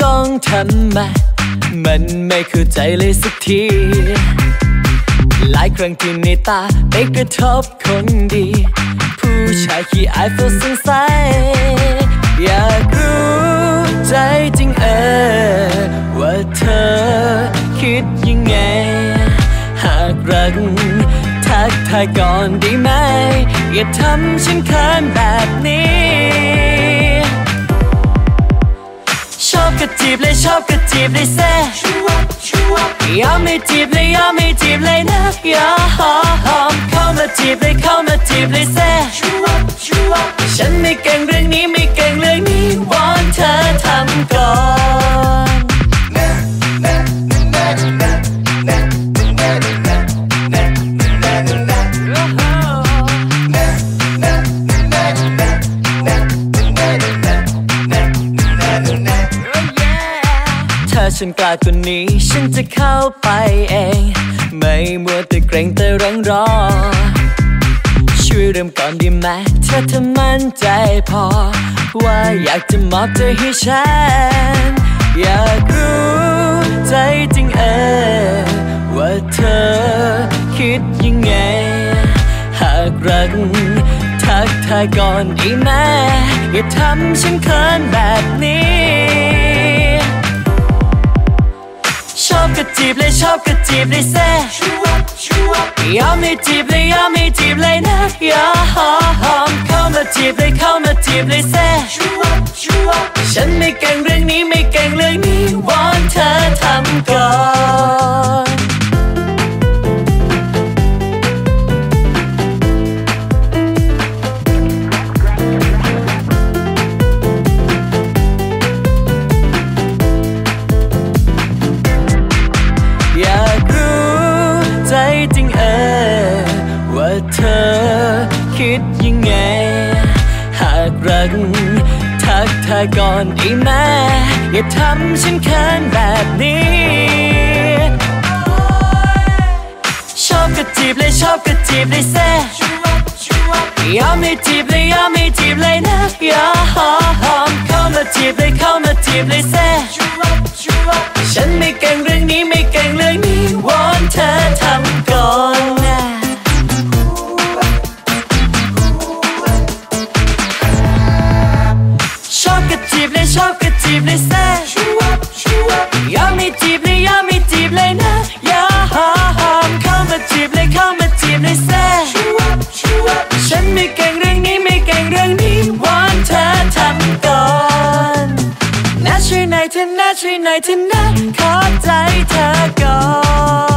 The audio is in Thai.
จ้องทำไมมันไม่เข้าใจเลยสักที หลายครั้งที่ในตาไปกระทบคนดี ผู้ชายขี้อายเฝ้าสงสัยอยากรู้ใจจริงเออว่าเธอคิดยังไง หากรักทักทายก่อนด้ไหม อย่าทำฉันเขินแบบนี้ อบก็จีบเลยชอบก็จีบเลยแซ่ยอมไม่จีบเลยยอมไม่จีบเลยนะยอมเข้ามาจีบเลยเข้ามาจีบเลยแซ่ฉันไม่เก่งเรื่องนี้ไม่เก่งเรื่องนี้วอนเธอทำก่อน ถ้าฉันกล้ากว่านี้ ฉันจะเข้าไปเอง ไม่มัวแต่เกรงแต่รังรอ ช่วยเริ่มก่อนดีไหมถ้ามั่นใจพอ ว่าอยากจะมอบใจให้ฉัน อยากรู้ใจจริงเออว่าเธอคิดยังไง หากรักทักทายก่อนดีไหมอย่าทำฉันเขินแบบนี้ จีบเลยชอบก็จีบเลยแซ่ยอมไม่จีบเลยยอมไม่จีบเลยนะยอมเข้ามาจีบเลยเข้ามาจีบเลยแซ่ฉันไม่เก่งเรื่องนี้ เธอคิดยังไง หากรักทักทายก่อนได้ไหมอย่าทำฉันเขินแบบนี้ ชอบก็จีบเลยชอบก็จีบเลยแซ่ยอมไม่จีบเลยยอมไม่จีบเลยนะยอมเข้ามาจีบเลยเข้ามาจีบเลยแซ่ จีบเลยแซ่ยอมไม่จีบเลยยอมไม่จีบเลยนะยอมเข้ามาจีบเลยเข้ามาจีบเลยแซ่ฉันไม่เก่งเรื่องนี้ไม่เก่งเรื่องนี้วอนเธอทำก่อนนะช่วยหน่อยเธอนะช่วยหน่อยเธอนะขอใจเธอก่อน